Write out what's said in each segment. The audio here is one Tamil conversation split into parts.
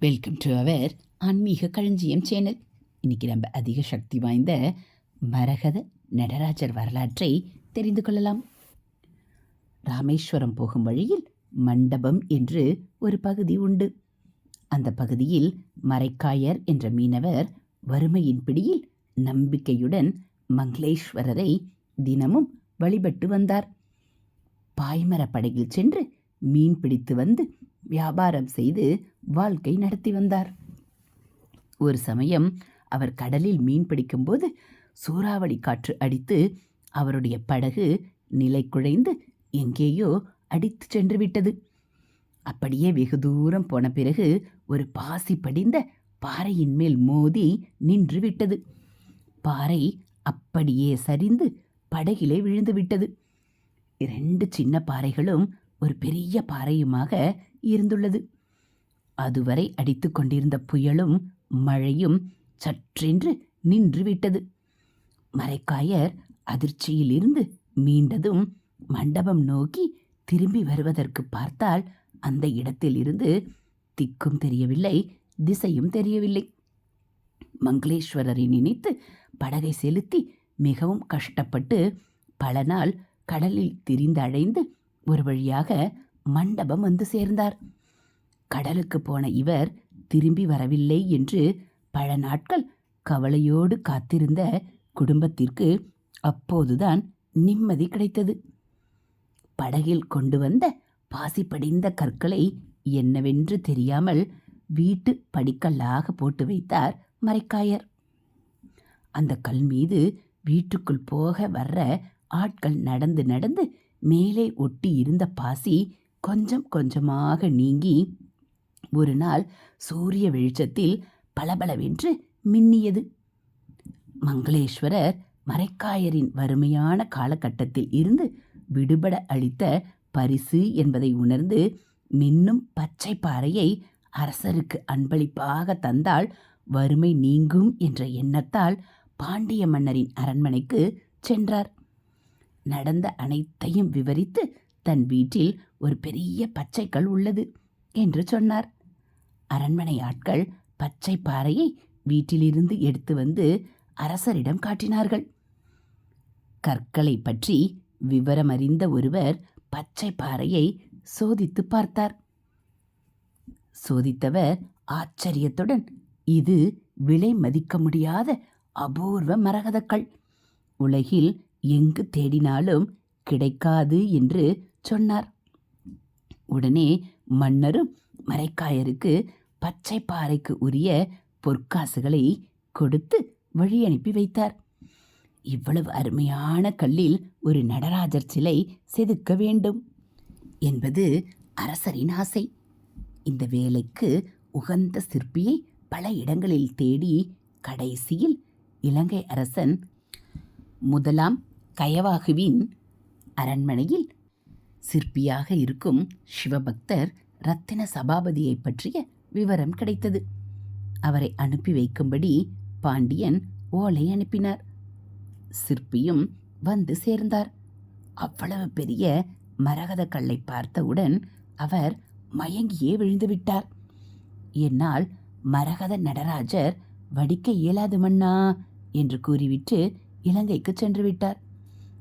வெல்கம் டு அவர் ஆன்மீக களஞ்சியம் சேனல் இன்னைக்கு நம்ம அதிக சக்தி வாய்ந்த மரகத நடராஜர் வரலாற்றை தெரிந்து கொள்ளலாம். ராமேஸ்வரம் போகும் வழியில் மண்டபம் என்று ஒரு பகுதி உண்டு. அந்த பகுதியில் மரைக்காயர் என்ற மீனவர் வறுமையின் பிடியில் நம்பிக்கையுடன் மங்களேஸ்வரரை தினமும் வழிபட்டு வந்தார். பாய்மரப் படகில் சென்று மீன் பிடித்து வந்து வியாபாரம் செய்து வாழ்க்கை நடத்தி வந்தார். ஒரு சமயம் அவர் கடலில் மீன் பிடிக்கும்போது சூறாவளி காற்று அடித்து அவருடைய படகு நிலை குழைந்து எங்கேயோ அடித்து சென்று விட்டது. அப்படியே வெகு தூரம் போன பிறகு ஒரு பாசி படிந்த பாறையின் மேல் மோதி நின்று விட்டது. பாறை அப்படியே சரிந்து படகிலே விழுந்து விட்டது. இரண்டு சின்ன பாறைகளும் ஒரு பெரிய பாறையுமாக இருந்துள்ளது. அதுவரை அடித்து கொண்டிருந்த புயலும் மழையும் சற்றென்று நின்று விட்டது மரைக்காயர் அதிர்ச்சியிலிருந்து மீண்டதும் மண்டபம் நோக்கி திரும்பி வருவதற்கு பார்த்தால் அந்த இடத்தில் இருந்து திக்கும் தெரியவில்லை திசையும் தெரியவில்லை. மங்களேஸ்வரரை நினைத்து படகை செலுத்தி மிகவும் கஷ்டப்பட்டு பல நாள் கடலில் திரிந்து அழைந்து ஒரு வழியாக மண்டபம் வந்து சேர்ந்தார். கடலுக்கு போன இவர் திரும்பி வரவில்லை என்று பல நாட்கள் கவலையோடு காத்திருந்த குடும்பத்திற்கு அப்போதுதான் நிம்மதி கிடைத்தது. படகில் கொண்டு வந்த பாசி படிந்த கற்களை என்னவென்று தெரியாமல் வீட்டு படிக்கல்லாக போட்டு வைத்தார் மரைக்காயர். அந்த கல் மீது வீட்டுக்குள் போக வர்ற ஆட்கள் நடந்து நடந்து மேலே ஒட்டி இருந்த பாசி கொஞ்சம் கொஞ்சமாக நீங்கி ஒரு நாள் சூரிய வெளிச்சத்தில் பளபளவென்று மின்னியது. மங்களேஸ்வரர் மரைக்காயரின் வறுமையான காலகட்டத்தில் இருந்து விடுபட அளித்த பரிசு என்பதை உணர்ந்து மின்னும் பச்சை பாறையை அரசருக்கு அன்பளிப்பாக தந்தால் வறுமை நீங்கும் என்ற எண்ணத்தால் பாண்டிய மன்னரின் அரண்மனைக்கு சென்றார். நடந்த அனைத்தையும் விவரித்து தன் வீட்டில் ஒரு பெரிய பச்சைக்கல் உள்ளது என்று சொன்னார். அரண்மனை ஆட்கள் பச்சை பாறையை வீட்டிலிருந்து எடுத்து வந்து அரசரிடம் காட்டினார்கள். கற்களை பற்றி விவரமறிந்த ஒருவர் பச்சை பாறையை சோதித்து பார்த்தார். சோதித்தவர் ஆச்சரியத்துடன் இது விலை மதிக்க முடியாத அபூர்வ மரகதக்கல் உலகில் எங்கு தேடினாலும் கிடைக்காது என்று சொன்னார். உடனே மன்னரும் மரைக்காயருக்கு பச்சை பாறைக்கு உரிய பொற்காசுகளை கொடுத்து வழி அனுப்பி வைத்தார். இவ்வளவு அருமையான கல்லில் ஒரு நடராஜர் சிலை செதுக்க வேண்டும் என்பது அரசரின் ஆசை. இந்த வேலைக்கு உகந்த சிற்பியை பல இடங்களில் தேடி கடைசியில் இலங்கை அரசன் முதலாம் கயவாகுவின் அரண்மனையில் சிற்பியாக இருக்கும் சிவபக்தர் ரத்தின சபாபதியை பற்றிய விவரம் கிடைத்தது. அவரை அனுப்பி வைக்கும்படி பாண்டியன் ஓலை அனுப்பினார். சிற்பியும் வந்து சேர்ந்தார். அவ்வளவு பெரிய மரகத கல்லை பார்த்தவுடன் அவர் மயங்கியே விழுந்துவிட்டார் என்னால் மரகத நடராஜர் வடிக்க இயலாது மன்னா என்று கூறிவிட்டு இலங்கைக்கு சென்று விட்டார்.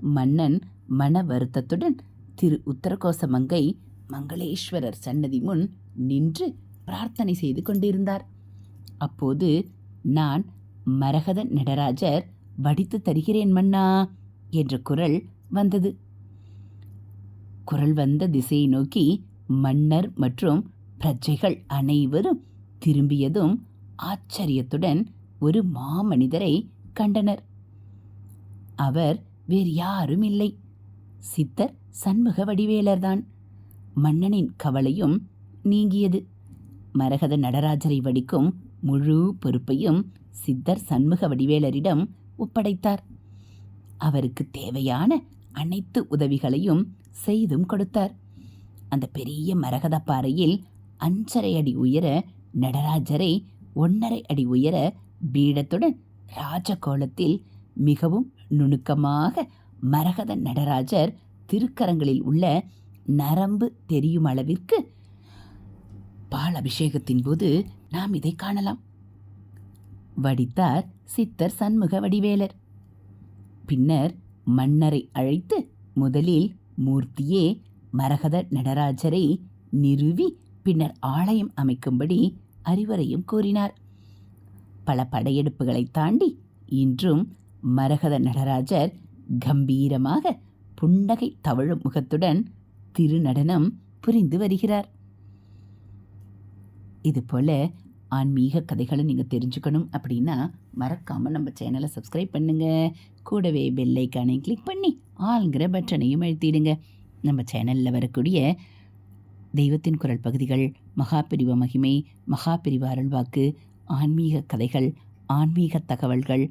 மன்னன் மன வருத்தத்துடன் திரு உத்தரகோச மங்கை மங்களேஸ்வரர் சன்னதி முன் நின்று பிரார்த்தனை செய்து கொண்டிருந்தார். அப்போது நான் மரகத நடராஜர் வடித்து தருகிறேன் மன்னா என்ற குரல் வந்தது. குரல் வந்த திசையை நோக்கி மன்னர் மற்றும் பிரஜைகள் அனைவரும் திரும்பியதும் ஆச்சரியத்துடன் ஒரு மாமனிதரை கண்டனர். அவர் வேறு யாரும் இல்லை. சித்தர் சண்முக வடிவேலர்தான். மன்னனின் கவலையும் நீங்கியது. மரகத நடராஜரை வடிக்கும் முழு பொறுப்பையும் சித்தர் சண்முக வடிவேலரிடம் ஒப்படைத்தார். அவருக்கு தேவையான அனைத்து உதவிகளையும் செய்தும் கொடுத்தார். அந்த பெரிய மரகத பாறையில் அஞ்சரை அடி உயர நடராஜரை ஒன்றரை அடி உயர பீடத்துடன் ராஜகோலத்தில் மிகவும் நுணுக்கமாக மரகத நடராஜர் திருக்கரங்களில் உள்ள நரம்பு தெரியும் அளவிற்கு பால் அபிஷேகத்தின் போது நாம் இதை காணலாம். வடித்தார் சித்தர் சண்முக வடிவேலர். பின்னர் மன்னரை அழைத்து முதலில் மூர்த்தியே மரகத நடராஜரை நிறுவி பின்னர் ஆலயம் அமைக்கும்படி அறிவுரையும் கூறினார். பல படையெடுப்புகளை தாண்டி இன்றும் மரகத நடராஜர் கம்பீரமாக புன்னகை தவழும் முகத்துடன் திருநடனம் புரிந்து வருகிறார். இதுபோல் ஆன்மீக கதைகளை நீங்கள் தெரிஞ்சுக்கணும் அப்படின்னா மறக்காமல் நம்ம சேனலை சப்ஸ்கிரைப் பண்ணுங்கள் கூடவே பெல்லைக்கானை கிளிக் பண்ணி ஆளுங்கிற பட்டனையும் அழுத்திடுங்க. நம்ம சேனலில் வரக்கூடிய தெய்வத்தின் குரல் பகுதிகள் மகாபிரிவ மகிமை மகாபிரிவ அருள்வாக்கு ஆன்மீக கதைகள் ஆன்மீக தகவல்கள்